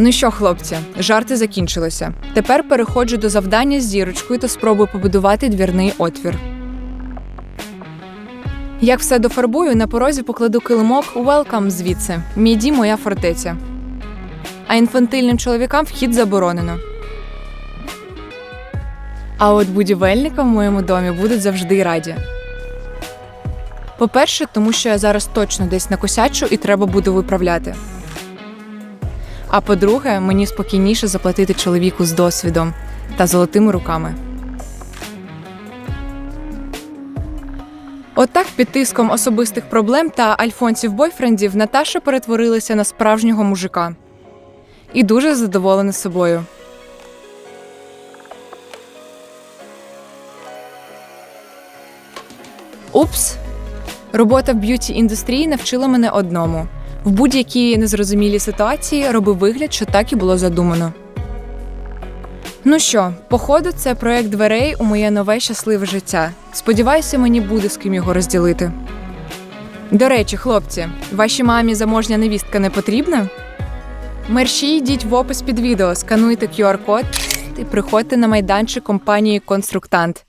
Ну що, хлопці, жарти закінчилися. Тепер переходжу до завдання з зірочкою та спробую побудувати двірний отвір. Як все дофарбую, на порозі покладу килимок «Welcome» звідси. Мій дім – моя фортеця. А інфантильним чоловікам вхід заборонено. А от будівельникам в моєму домі будуть завжди раді. По-перше, тому що я зараз точно десь накосячу і треба буде виправляти. А по-друге, мені спокійніше заплатити чоловіку з досвідом та золотими руками. Отак під тиском особистих проблем та альфонсів бойфрендів Наташа перетворилася на справжнього мужика. І дуже задоволена собою. Упс. Робота в б'юті індустрії навчила мене одному: в будь-якій незрозумілій ситуації роби вигляд, що так і було задумано. Ну що, походу, це проект дверей у моє нове щасливе життя. Сподіваюся, мені буде з ким його розділити. До речі, хлопці, вашій мамі заможня невістка не потрібна? Мерші йдіть в опис під відео, скануйте QR-код і приходьте на майданчик компанії Конструктант.